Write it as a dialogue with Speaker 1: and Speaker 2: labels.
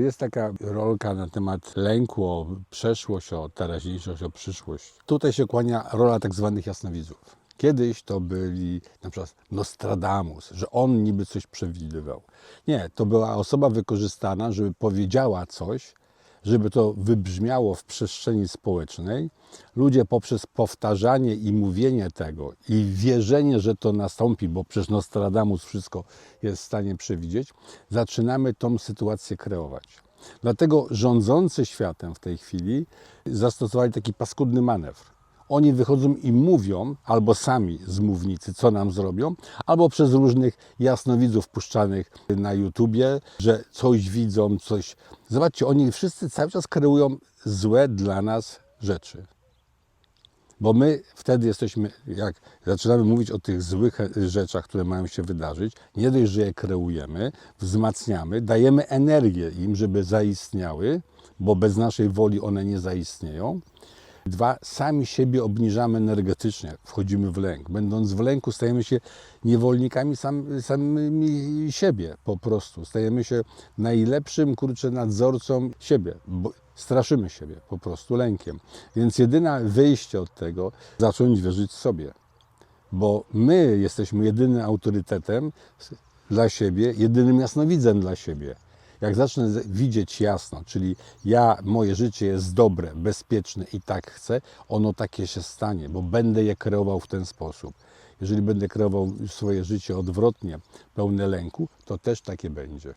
Speaker 1: Jest taka rolka na temat lęku o przeszłość, o teraźniejszość, o przyszłość. Tutaj się kłania rola tak zwanych jasnowidzów. Kiedyś to byli na przykład Nostradamus, że on niby coś przewidywał. Nie, to była osoba wykorzystana, żeby powiedziała coś, żeby to wybrzmiało w przestrzeni społecznej. Ludzie poprzez powtarzanie i mówienie tego i wierzenie, że to nastąpi, bo przecież Nostradamus wszystko jest w stanie przewidzieć, zaczynamy tą sytuację kreować. Dlatego rządzący światem w tej chwili zastosowali taki paskudny manewr. Oni wychodzą i mówią, albo sami z mównicy, co nam zrobią, albo przez różnych jasnowidzów puszczanych na YouTubie, że coś widzą, coś. Zobaczcie, oni wszyscy cały czas kreują złe dla nas rzeczy. Bo my wtedy jesteśmy, jak zaczynamy mówić o tych złych rzeczach, które mają się wydarzyć, nie dość, że je kreujemy, wzmacniamy, dajemy energię im, żeby zaistniały, bo bez naszej woli one nie zaistnieją. Dwa, sami siebie obniżamy energetycznie, wchodzimy w lęk. Będąc w lęku, stajemy się niewolnikami sam, samymi siebie po prostu. Stajemy się najlepszym, kurczę, nadzorcą siebie, bo straszymy siebie po prostu lękiem. Więc jedyne wyjście od tego, zacząć wierzyć sobie. Bo my jesteśmy jedynym autorytetem dla siebie, jedynym jasnowidzem dla siebie. Jak zacznę widzieć jasno, czyli ja, moje życie jest dobre, bezpieczne i tak chcę, ono takie się stanie, bo będę je kreował w ten sposób. Jeżeli będę kreował swoje życie odwrotnie, pełne lęku, to też takie będzie.